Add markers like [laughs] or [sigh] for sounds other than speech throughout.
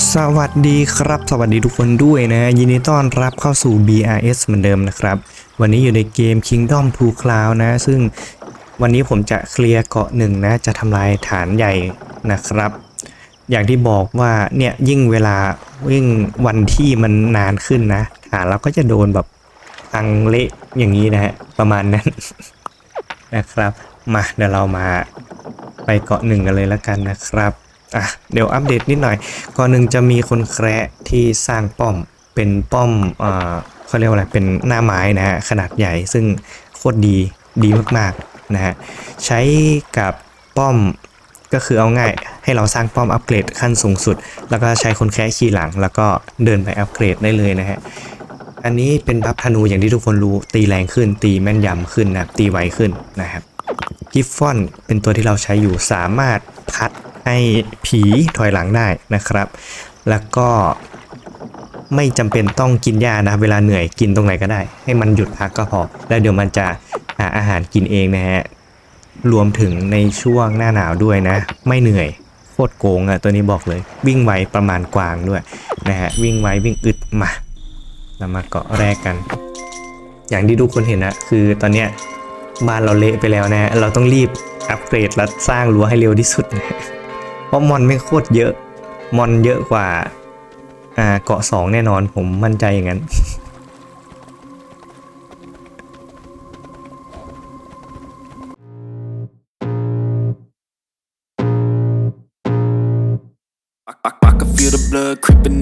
สวัสดีครับ สวัสดีทุกคนด้วยนะ ยินดีต้อนรับเข้าสู่ BRS เหมือนเดิมนะครับ วันนี้อยู่ในเกม Kingdom to Cloud นะ ซึ่งวันนี้ผมจะเคลียร์เกาะหนึ่งนะ จะทำลายฐานใหญ่นะครับ อย่างที่บอกว่าเนี่ยยิ่งเวลายิ่งวันที่มันนานขึ้นนะฐานเราก็จะโดนแบบพังเละอย่างนี้นะฮะประมาณนั้นนะครับ มาเดี๋ยวเรามาไปเกาะหนึ่งกันเลยแล้วกันนะครับ อะเดี๋ยวอัปเดตนิดหน่อย ก่อนหนึ่งจะมีคนแคระที่สร้างป้อมเป็นป้อมเอ่อเขาเรียกว่าอะไรเป็นหน้าไม้นะฮะขนาดใหญ่ซึ่งโคตรดีดีมากๆนะฮะใช้กับป้อมก็คือเอาง่ายให้เราสร้างป้อมอัปเกรดขั้นสูงสุด แล้วก็ใช้คนแค่ขี่หลัง แล้วก็เดินไปอัปเกรดได้เลยนะฮะอันนี้เป็นบัฟธนูอย่างที่ทุกคนรู้ตีแรงขึ้น ตีแม่นยำขึ้นนะตีไวขึ้นนะครับกิฟฟอนเป็นตัวที่เราใช้อยู่สามารถพัด ให้ผีถอยหลังได้นะครับ แล้วก็ไม่จำเป็นต้องกินยานะ เวลาเหนื่อยกินตรงไหนก็ได้ ให้มันหยุดพักก็พอ แล้วเดี๋ยวมันจะหาอาหารกินเองนะฮะ รวมถึงในช่วงหน้าหนาวด้วยนะ ไม่เหนื่อยโคตรโกงอะตัวนี้บอกเลย วิ่งไวประมาณกวางด้วยนะฮะวิ่งไววิ่งอึดมาเรามาเกาะแรกกัน อย่างที่ทุกคนเห็นนะคือตอนเนี้ยบ้านเราเละไปแล้วนะ เราต้องรีบอัปเกรดและสร้างรั้วให้เร็วที่สุดนะ ราะมอนไม่โคตรเยอะ มอนเยอะกว่าอ่าเกาะสองแน่นอนผมมั่นใจอย่างนั้น I, I, I can feel the blood creeping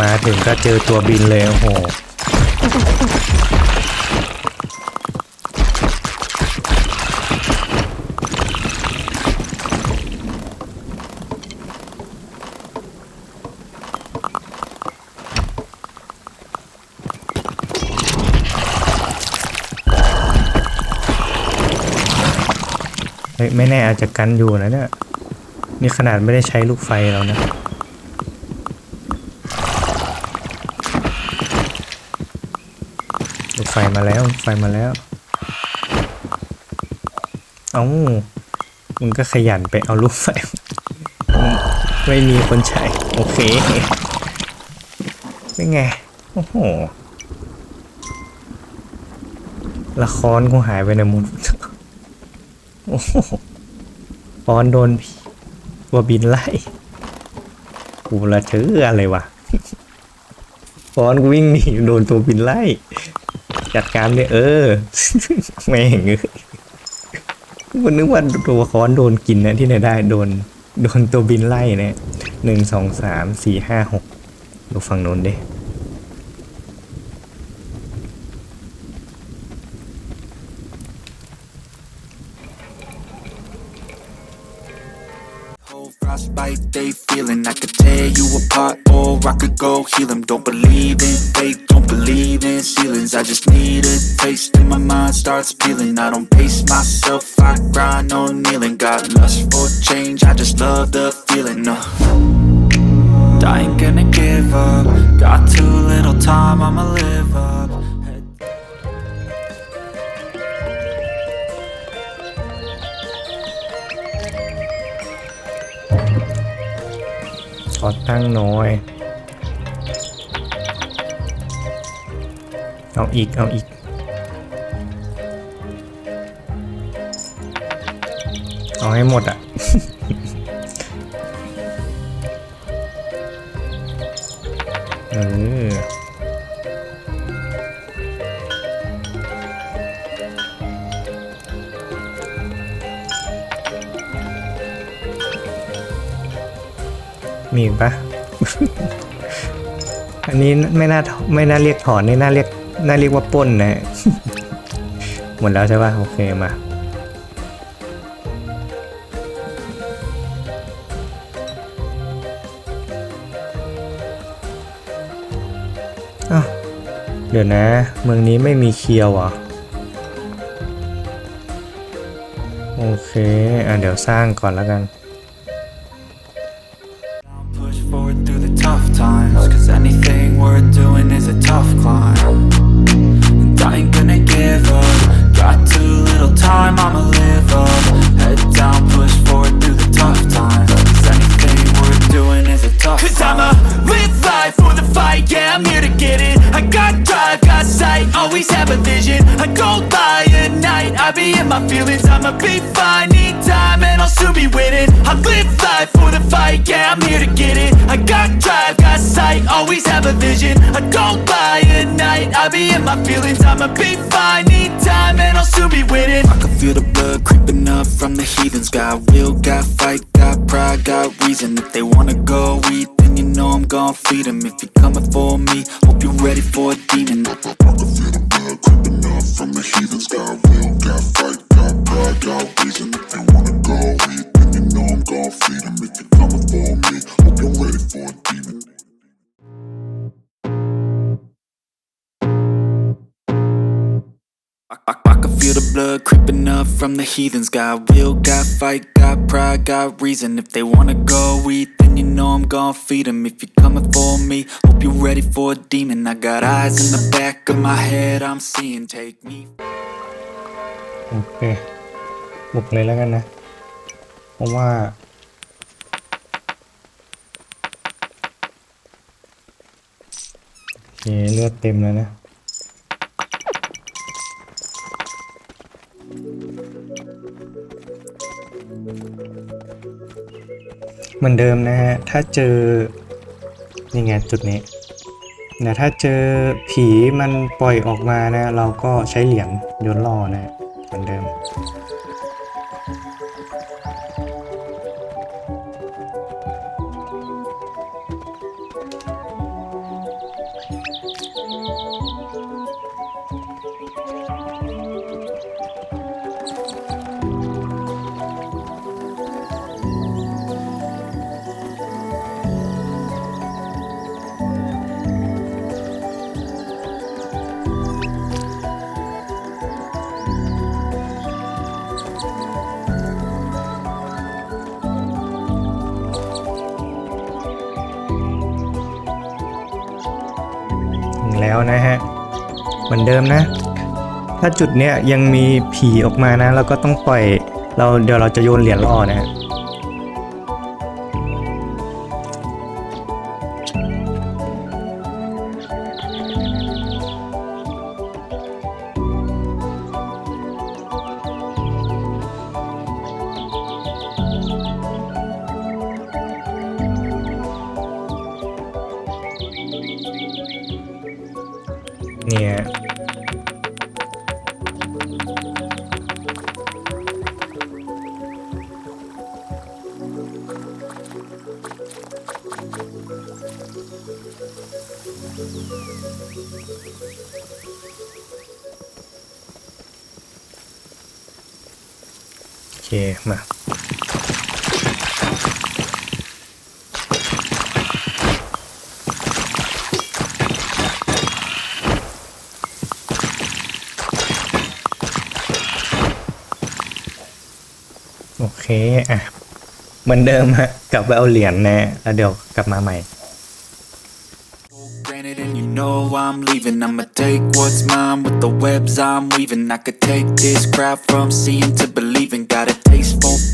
มาถึงก็เจอตัวบินเลยโอ้โหเฮ้ยไม่แน่อาจจะกันอยู่นะเนี่ยนี่ขนาดไม่ได้ใช้ลูกไฟแล้วนะ ลูก ไฟมาแล้ว ไฟมาแล้ว เอามึงก็ขยันไปเอาลูกไฟ ไม่มีคนใช้ โอเคเป็นไง โอ้โห ละครกูหายไปในมุมโอ้โหปอนโดนผีตัวบินไล่กูละเชื่ออะไรวะปอนกูวิ่งหนีโดนตัวบินไล่ จัดการเนี่ยเออ แม่งเอ้ยกูนึกว่าตัวค้อนโดนกินนะที่ไหนได้โดน โดนตัวบินไล่เนี่ยหนึ่งสองสามสี่ห้าหกดูฝั่งโน้นดิ Frostbite they feeling. I could tear you apart or I could go heal them Don't believe in fate, don't believe in ceilings. I just need a taste and my mind starts peeling. I don't pace myself, I grind on kneeling. Got lust for change, I just love the feeling uh. I ain't gonna give up. Got too little time, I'ma live up ขอตั้งหน้อย เอาอีก เอาอีก เอาให้หมดอะ มีปะอันนี้ไม่น่าไม่น่าเรียกถอนนี่น่าเรียกน่าเรียกว่าป้นนะหมดแล้วใช่ปะโอเคมาเดี๋ยวนะ เมืองนี้ไม่มีเคียวอะโอเคอะเดี๋ยวสร้างก่อนแล้วกัน Through the tough times. Cause anything worth doing is a tough climb. And I ain't gonna give up. Got too little time, I'ma live up. Head down, push forward through the tough times. Cause anything worth doing is a tough Cause climb. I'ma live life for the fight, yeah, I'm here to get it I got drive, got sight, always have a vision I at night, I be in my feelings I'ma be fine, need time, and I'll soon be winning I live life for the fight, yeah, I'm here to get it I got drive, got sight, always have a vision I don't lie at night, I be in my feelings I'ma be fine, need time, and I'll soon be winning I can feel the blood creeping up from the heathens. Got will, got fight, got pride, got reason. If they wanna go eat, then you know I'm gon' feed 'em. If you're coming for me, hope you're ready for a demon. I can feel the blood creeping up from the heathens. Got will, got without reason. If you wanna go hit, then you know I'm gon' feed them. If you're coming for me, hope you're ready for a demon. I, I, I can feel the blood creeping up from the heathens Got will, got fight, got pride, got reason If they wanna go eat, then you know I'm gon' feed them If you're coming for me, hope you're ready for a demon I got eyes in the back of my head, I'm seeing, take me Okay บุกเลยแล้วกันนะ เพราะว่า โอเคเลือดเต็มแล้วนะ เหมือนเดิมนะฮะ ถ้าเจอนี่ไงจุดนี้แต่ถ้าเจอผีมันปล่อยออกมานะ เราก็ใช้เหรียญโยนล่อนะเหมือนเดิม เดิมนะ ถ้าจุดเนี้ยยังมีผีออกมานะ เราก็ต้องปล่อยเราเดี๋ยวเราจะโยนเหรียญล่อนะฮะ เคมาโอเค อะ เหมือนเดิมฮะ กลับไปเอาเหรียญนะ แล้วเดี๋ยวกลับมาใหม่ know I'm leaving. I'ma take what's mine with the webs I'm weaving. I could take this crowd from seeing to believing.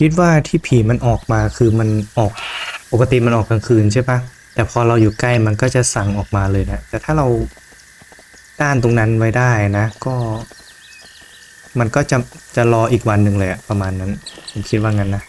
คิดว่าที่ผีมันออกมาคือมันออกปกติมันออกกลางคืนใช่ปะแต่พอเราอยู่ใกล้มันก็จะสั่งออกมาเลยนะ แต่ถ้าเราต้านตรงนั้นไว้ได้นะ ก็ มันก็จะจะรออีกวันหนึ่งเลยอะประมาณนั้น ผมคิดว่างั้นนะ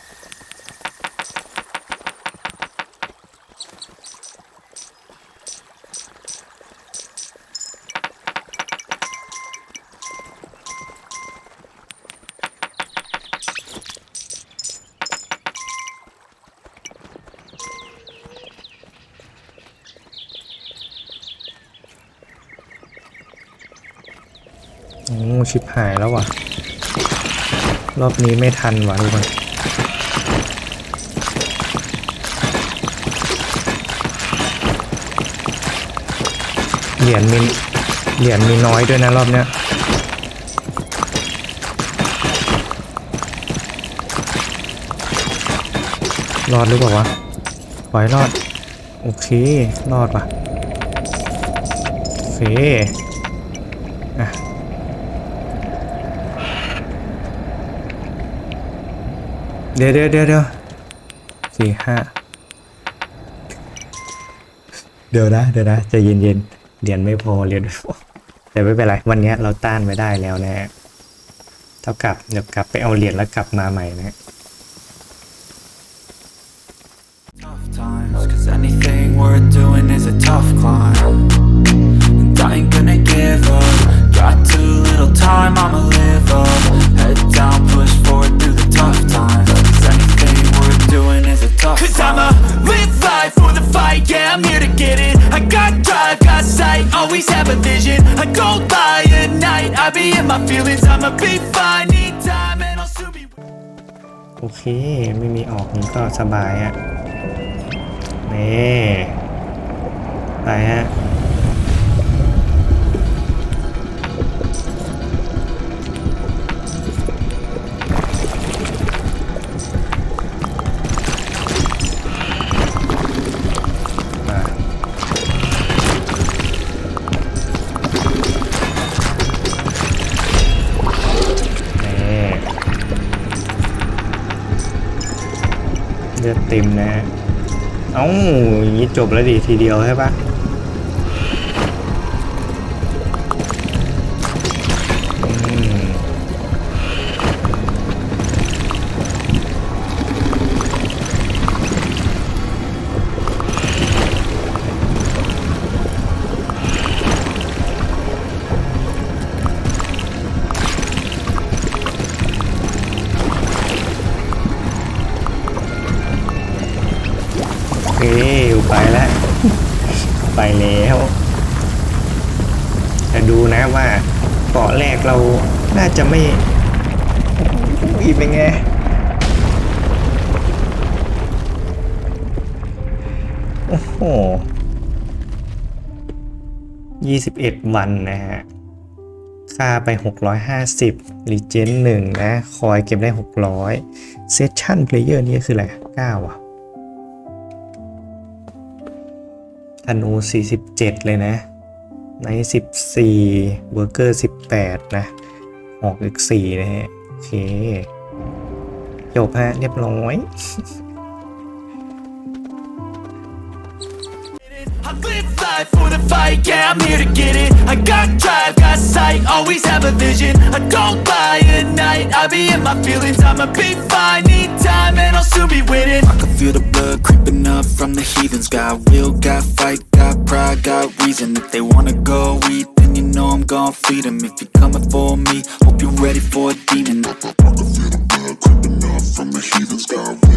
ชิบหายแล้วว่ะ รอบนี้ไม่ทันว่ะทุกคนเหรียญมีเหรียญมีน้อยด้วยนะรอบเนี้ยรอดหรือเปล่าวะปล่อยรอด โอเค รอดปะโอเค อะ เดี๋ยวเดี๋ยวเดี๋ยวสี่ห้าเดี๋ยวนะเดี๋ยวนะจะเย็นเย็นเรียนไม่พอเรียนไม่พอแต่ไม่เป็นไรวันนี้เราต้านไว้ได้แล้วนะเท่ากับเดี๋ยวกลับไปเอาเหรียญแล้วกลับมาใหม่นะ Got Cause climb. I'ma live life for the fight, yeah, I'm here to get it I got drive, got sight, always have a vision I don't lie at night, I be in my feelings I'ma be fine, need time and I'll soon be โอเค ไม่มีออกนี้ก็สบายฮะนี่ไปฮะ เลือดเต็มนะฮะเอ้าอย่างนี้จบแล้วดิทีเดียวใช่ปะ ไปแล้วจะดูนะว่าเกาะแรกเราน่าจะไม่อีเป็นไงโอ้โหยี่สิบเอ็ดวันนะฮะ ค่าไป 650รีเจนหนึ่งนะ คอยเก็บได้ 600 เซสชั่นเพลเยอร์นี่คืออะไร9อะ ธนู 47 เลยนะใน14เบอร์เกอร์ 18 นะ ออกอีก 4 นะฮะ โอเค จบฮะเรียบร้อย up from the heathens. Got will, got fight, got pride, got reason. If they wanna go eat, then you know I'm gon' feed 'em. If you're coming for me, hope you're ready for a demon. Creeping up from the heathens. Got will,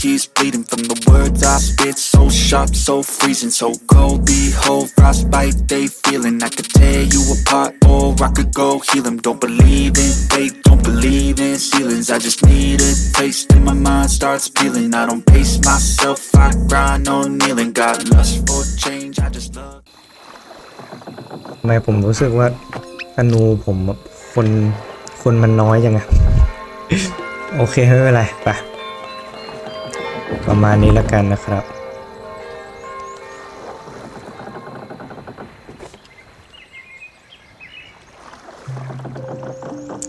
keeps bleeding from the words I spit. So sharp, so freezing, so cold. Behold, frostbite they feeling. I could tear you apart, or I could go heal 'em. Don't believe in fate, don't believe in ceilings. I just need a taste, and my mind starts peeling. I don't pace myself, I grind on kneeling. Got lust for change, I just love. ทำไมผมรู้สึกว่าธนูผมคนคนมันน้อยจังอะ โอเค ไม่เป็นไรไป [laughs] ประมาณนี้ล้วกันนะครับ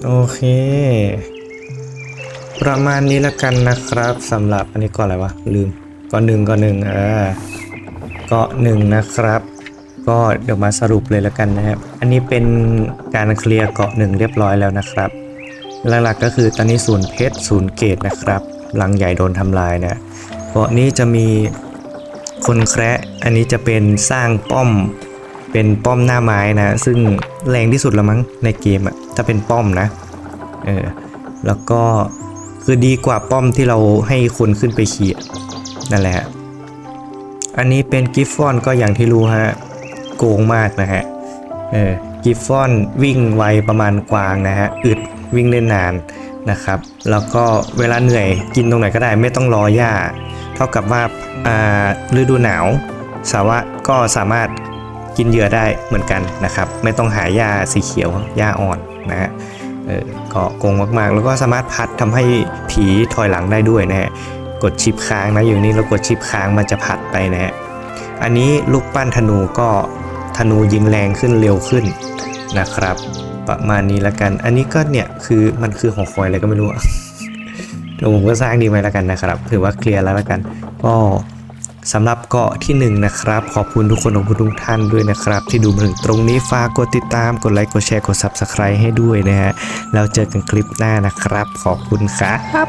โอเค ประมาณนี้ล้วกันนะครับสำหรับอันนี้ก่อนอะไรวะ ลืมก็หนึ่งก็หนึ่งเออก็หนึ่งนะครับ ก็เดี๋ยวมาสรุปเลยล้วกันนะครับ อันนี้เป็นการเคลียร์เกาะหนึ่งเรียบร้อยแล้วนะครับหลักๆก็คือตอนนี้ศูนย์เพชรศูนย์เกตนะครับ ลังใหญ่โดนทำลายนะ เกาะนี้จะมีคนแคระอันนี้จะเป็นสร้างป้อม เป็นป้อมหน้าไม้นะ ซึ่งแรงที่สุดละมั้งในเกมอะถ้าเป็นป้อมนะ เออ แล้วก็คือดีกว่าป้อมที่เราให้คนขึ้นไปขี่นั่นแหละฮะอันนี้เป็นกิฟฟอนก็อย่างที่รู้ฮะ โกงมากนะฮะ เออ กิฟฟอนวิ่งไวประมาณกวางนะฮะ อึดวิ่งได้นาน นะครับ แล้วก็เวลาเหนื่อยกินตรงไหนก็ได้ไม่ต้องรอหญ้า เท่ากับว่าฤดูหนาว สาวะก็สามารถกินเหยื่อได้เหมือนกันนะครับ ไม่ต้องหาหญ้าสีเขียวหญ้าอ่อนนะฮะเออก็โกงมาก ๆ แล้วก็สามารถพัดทำให้ผีถอยหลังได้ด้วยนะฮะกดชิปค้างนะอยู่นี้เรากดชิปค้างมันจะพัดไปนะฮะอันนี้ลูกปั้นธนูก็ธนูยิงแรงขึ้นเร็วขึ้นนะครับ ประมาณนี้ละกัน อันนี้ก็เนี่ยคือมันคือของคอยอะไรก็ไม่รู้เดี๋ยวผมก็สร้างดีไว้ละกันนะครับ ถือว่าเคลียร์แล้วละกัน ก็สำหรับเกาะที่หนึ่งนะครับ ขอบคุณทุกคนขอบคุณทุกท่านด้วยนะครับ ที่ดูมาถึงตรงนี้ฝากกดติดตามกดไลค์กดแชร์กด Subscribe ให้ด้วยนะฮะแล้วเจอกันคลิปหน้านะครับ ขอบคุณครับ